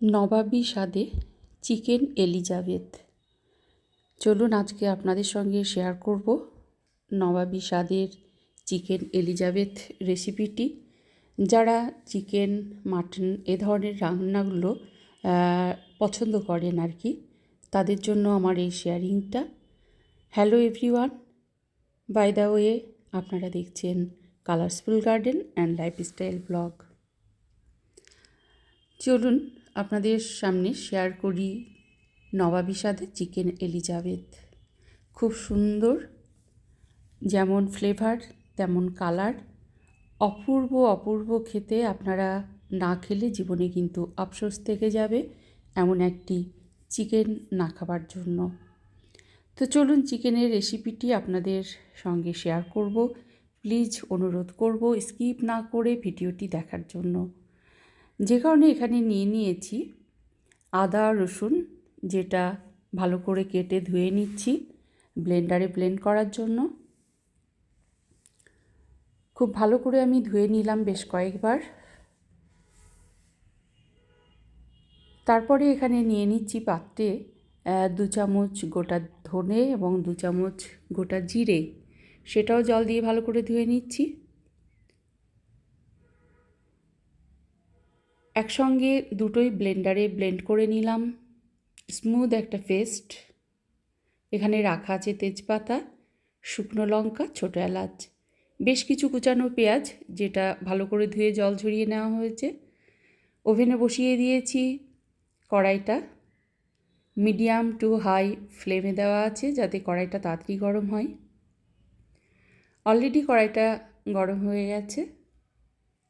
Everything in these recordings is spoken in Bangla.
নবাবী স্বাদে চিকেন এলিজাবেথ। চলুন আজকে আপনাদের সঙ্গে শেয়ার করব নবাবী স্বাদের চিকেন এলিজাবেথ রেসিপিটি যারা চিকেন, মাটন এ ধরনের রান্নাগুলো পছন্দ করেন আর কি তাদের জন্য আমার এই শেয়ারিংটা hello everyone by the way আপনারা দেখছেন colourful garden and lifestyle blog চলুন আপনাদের সামনে শেয়ার করি নবাবী স্বাদে চিকেন এলিজাবেথ। খুব সুন্দর, যেমন ফ্লেভার তেমন কালার অপূর্ব অপূর্ব খেতে আপনারা না খেলে জীবনে কিন্তু আফসোস থেকে যাবে এমন একটি চিকেন না খাবার জন্য। তো চলুন চিকেনের রেসিপিটি আপনাদের সঙ্গে শেয়ার করব। প্লিজ অনুরোধ করব স্কিপ না করে ভিডিওটি দেখার জন্য। যে কারণে এখানে নিয়ে নিয়েছি আদা, রসুন, যেটা ভালো করে কেটে ধুয়ে নিচ্ছি ব্লেন্ডারে ব্লেন্ড করার জন্য। খুব ভালো করে আমি ধুয়ে নিলাম বেশ কয়েকবার। তারপরে এখানে নিয়ে নিচ্ছি পাত্রে দু চামচ গোটা ধনে এবং দু চামচ গোটা জিরে। সেটাও জল দিয়ে ভালো করে ধুয়ে নিচ্ছি। একসঙ্গে দুটোই ব্লেন্ডারে ব্লেন্ড করে নিলাম। স্মুথ একটা পেস্ট। এখানে রাখা আছে তেজপাতা, শুকনো লঙ্কা, ছোটো এলাচ। বেশ কিছু কুচানো পেঁয়াজ, যেটা ভালো করে ধুয়ে জল ঝরিয়ে নেওয়া হয়েছে। ওভেনে বসিয়ে দিয়েছি কড়াইটা। মিডিয়াম টু হাই ফ্লেমে দেওয়া আছে যাতে কড়াইটা তাড়াতাড়ি গরম হয়। অলরেডি কড়াইটা গরম হয়ে গেছে।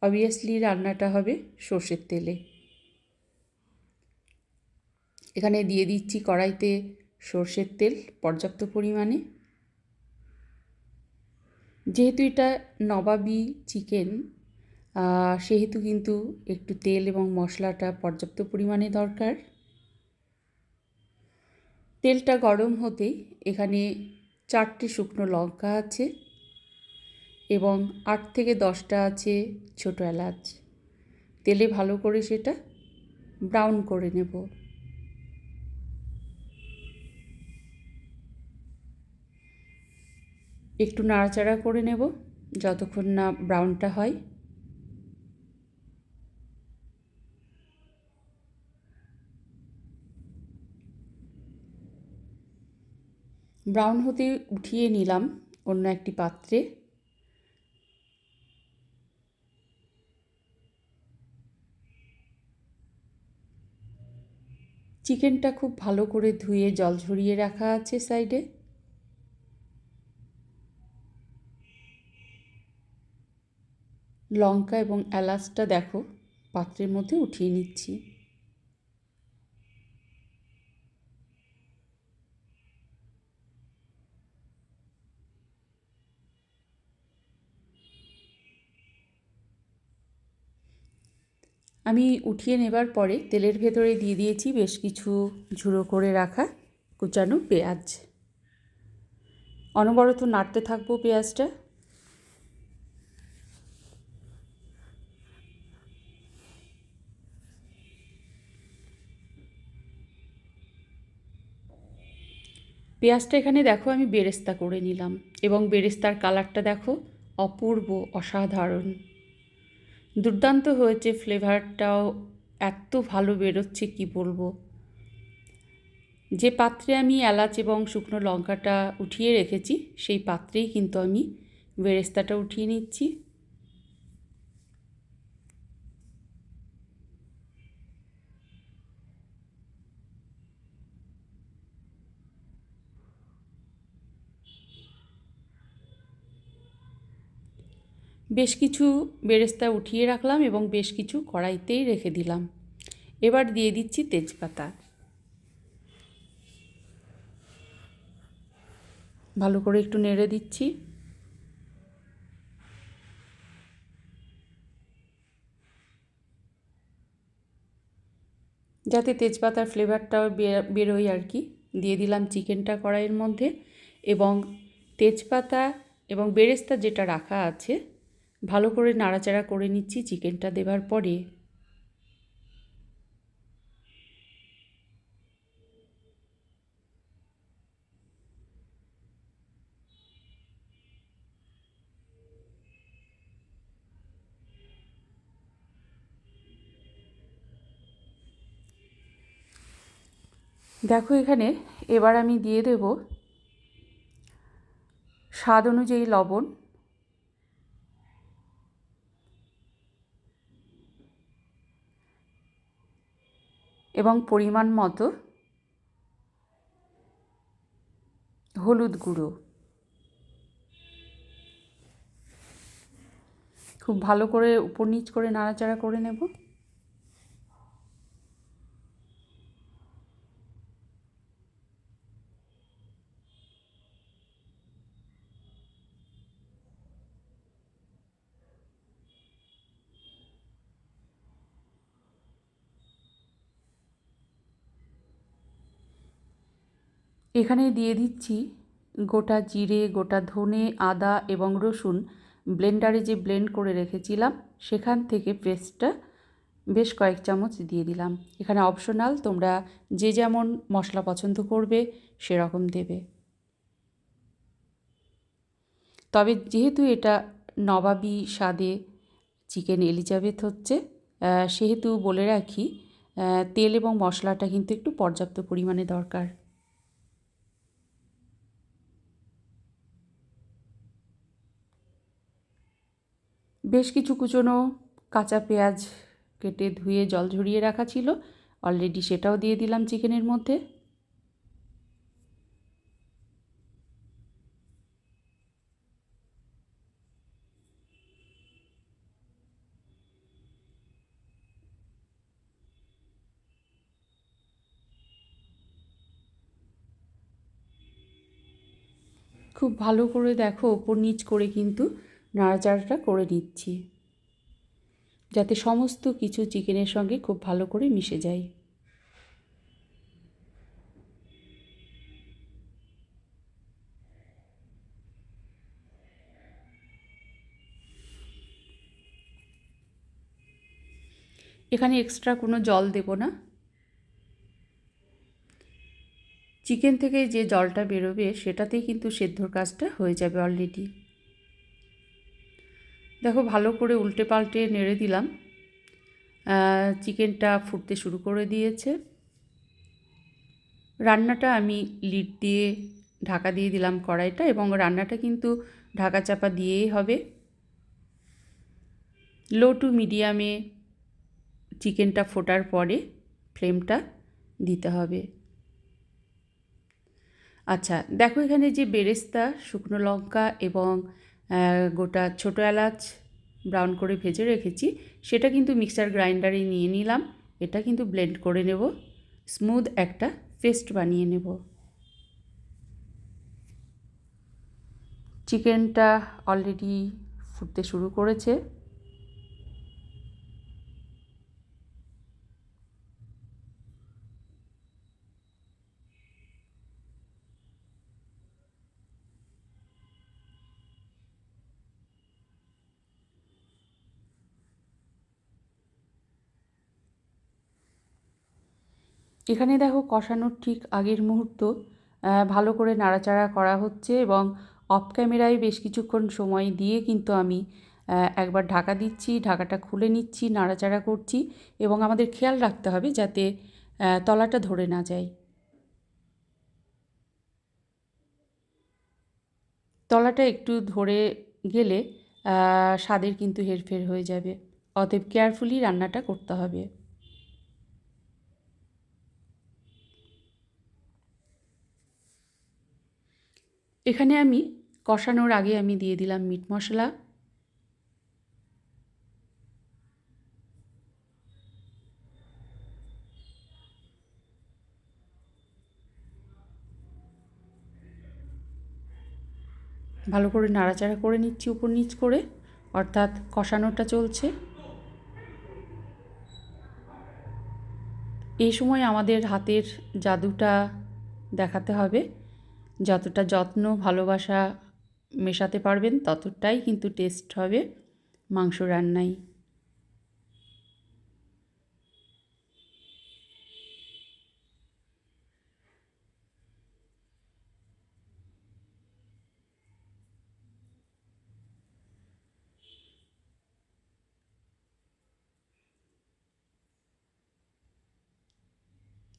অবভিয়াসলি রান্নাটা হবে সর্ষের তেলে। এখানে দিয়ে দিচ্ছি কড়াইতে সর্ষের তেল পর্যাপ্ত পরিমাণে। যেহেতু এটা নবাবি চিকেন সেহেতু কিন্তু একটু তেল এবং মশলাটা পর্যাপ্ত পরিমাণে দরকার। তেলটা গরম হতেই এখানে চারটে শুকনো লঙ্কা আছে। এবং আট থেকে দশটা আছে ছোটো এলাচ। তেলে ভালো করে সেটা ব্রাউন করে নেব। একটু নাড়াচাড়া করে নেব যতক্ষণ না ব্রাউনটা হয়। ব্রাউন হতে উঠিয়ে নিলাম অন্য একটি পাত্রে। চিকেনটা খুব ভালো করে ধুয়ে জল ঝরিয়ে রাখা আছে সাইডে। লঙ্কা এবং এলাচটা দেখো, পাত্রের মধ্যে উঠিয়ে নিচ্ছি। আমি উঠিয়ে নেবার পরে তেলের ভেতরে দিয়ে দিয়েছি বেশ কিছু ঝুড়ো করে রাখা কুচানো পেঁয়াজ। অনবরত নাড়তে থাকব পেঁয়াজটা। পেঁয়াজটা এখানে দেখো আমি বেরেস্তা করে নিলাম এবং বেরেস্তার কালারটা দেখো অপূর্ব, অসাধারণ। দুর্দান্ত হয়েছে ফ্লেভারটাও, এত ভালো বেরোচ্ছে কি বলব? যে পাত্রে আমি এলাচ এবং শুকনো লঙ্কাটা উঠিয়ে রেখেছি, সেই পাত্রেই কিন্তু আমি বেরেস্তাটা উঠিয়ে নিচ্ছি। বেশ কিছু বেরেস্তা উঠিয়ে রাখলাম এবং বেশ কিছু কড়াইতেই রেখে দিলাম। এবার দিয়ে দিচ্ছি তেজপাতা। ভালো করে একটু নেড়ে দিচ্ছি। যাতে তেজপাতার ফ্লেভারটাও বেরোয় আর কি। দিয়ে দিলাম চিকেনটা কড়াইয়ের মধ্যে এবং তেজপাতা এবং বেরেস্তা যেটা রাখা আছে ভালো করে নাড়াচাড়া করে নিচ্ছি, চিকেনটা দেবার পরে। দেখো এখানে এবার আমি দিয়ে দেব স্বাদ অনুযায়ী লবণ। এবং পরিমাণ মতো হলুদ গুঁড়ো। খুব ভালো করে উপর নিচ করে নাড়াচাড়া করে নেব। এখানে দিয়ে দিচ্ছি গোটা জিরে, গোটা ধনে, আদা এবং রসুন। ব্লেন্ডারে যে ব্লেন্ড করে রেখেছিলাম, সেখান থেকে পেস্টটা বেশ কয়েক চামচ দিয়ে দিলাম। এখানে অপশনাল, তোমরা যে যেমন মশলা পছন্দ করবে, সেরকম দেবে। তবে যেহেতু এটা নবাবি স্বাদে চিকেন এলিজাবেথ হচ্ছে সেহেতু বলে রাখি তেল এবং মশলাটা কিন্তু একটু পর্যাপ্ত পরিমাণে দরকার। বেশ কিছু কুচনো কাঁচা পেঁয়াজ কেটে ধুয়ে জল ঝরিয়ে রাখা ছিল। অলরেডি সেটাও দিয়ে দিলাম চিকেনের মধ্যে। খুব ভালো করে দেখো, ওপর নিচ করে কিন্তু নাড়াচাড়াটা করে নিচ্ছি। যাতে সমস্ত কিছু চিকেনের সঙ্গে খুব ভালো করে মিশে যায়। এখানে এক্সট্রা কোনো জল দেব না। চিকেন থেকে যে জলটা বেরোবে সেটাতেই কিন্তু সেদ্ধর কাজটা হয়ে যাবে অলরেডি দেখো, ভালো করে উল্টে পাল্টে নেড়ে দিলাম। চিকেনটা ফুটতে শুরু করে দিয়েছে। রান্নাটা আমি লিড দিয়ে ঢাকা দিয়ে দিলাম কড়াইটা এবং রান্নাটা কিন্তু ঢাকা চাপা দিয়েই হবে। লো টু মিডিয়ামে চিকেনটা ফোটার পরে ফ্লেমটা দিতে হবে। আচ্ছা দেখো এখানে যে বেরেস্তা, শুকনো লঙ্কা এবং গোটা ছোটো এলাচ ব্রাউন করে ভেজে রেখেছি। সেটা কিন্তু মিক্সার গ্রাইন্ডারে নিয়ে নিলাম। এটা কিন্তু ব্লেন্ড করে নেব। স্মুথ একটা পেস্ট বানিয়ে নেব। চিকেনটা অলরেডি ফুটতে শুরু করেছে। এখানে দেখো কষানোর ঠিক আগের মুহূর্ত ভালো করে নাড়াচাড়া করা হচ্ছে এবং অফ ক্যামেরায় বেশ কিছুক্ষণ সময় দিয়ে কিন্তু আমি একবার ঢাকা দিচ্ছি, ঢাকাটা খুলে নিচ্ছি, নাড়াচাড়া করছি এবং আমাদের খেয়াল রাখতে হবে যাতে তলাটা ধরে না যায়। তলাটা একটু ধরে গেলে স্বাদের কিন্তু হেরফের হয়ে যাবে। অতএব কেয়ারফুলি রান্নাটা করতে হবে। এখানে আমি কষানোর আগে আমি দিয়ে দিলাম মিট মশলা। ভালো করে নাড়াচাড়া করে নিচ্ছি উপর নিচ করে, অর্থাৎ কষানোটা চলছে। এই সময় আমাদের হাতের জাদুটা দেখাতে হবে। যতটা যত্ন, ভালোবাসা মেশাতে পারবেন, ততটাই কিন্তু টেস্ট হবে মাংস রান্নায়।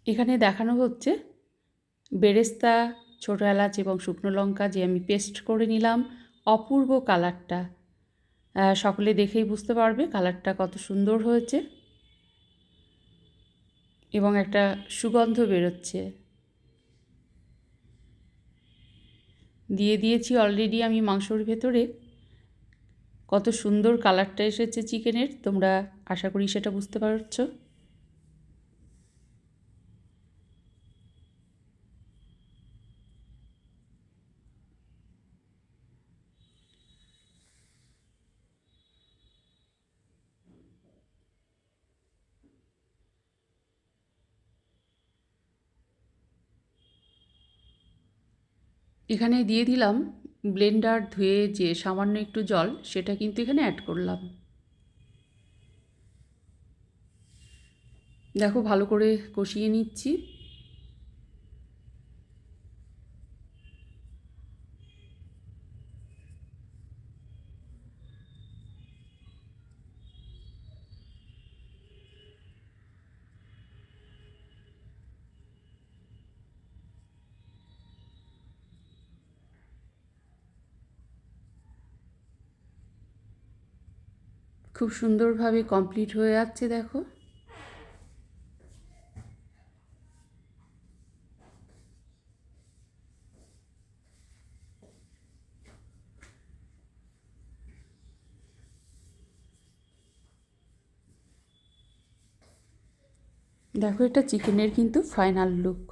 এখানে দেখানো হচ্ছে বেরেস্তা ছোটো এলাচ এবং শুকনো লঙ্কা যে আমি পেস্ট করে নিলাম, অপূর্ব কালারটা সকলে দেখেই বুঝতে পারবে কালারটা কত সুন্দর হয়েছে। এবং একটা সুগন্ধ বেরোচ্ছে। দিয়ে দিয়েছি অলরেডি আমি মাংসর ভেতরে। কত সুন্দর কালারটা এসেছে চিকেনের তোমরা আশা করি সেটা বুঝতে পারছ। এখানে দিয়ে দিলাম ব্লেন্ডার ধুয়ে যে সামান্য একটু জল, সেটা কিন্তু এখানে অ্যাড করলাম। দেখো ভালো করে কষিয়ে নিচ্ছি। খুব সুন্দরভাবে কমপ্লিট হয়ে যাচ্ছে দেখো। দেখো এটা চিকেনের কিন্তু ফাইনাল লুক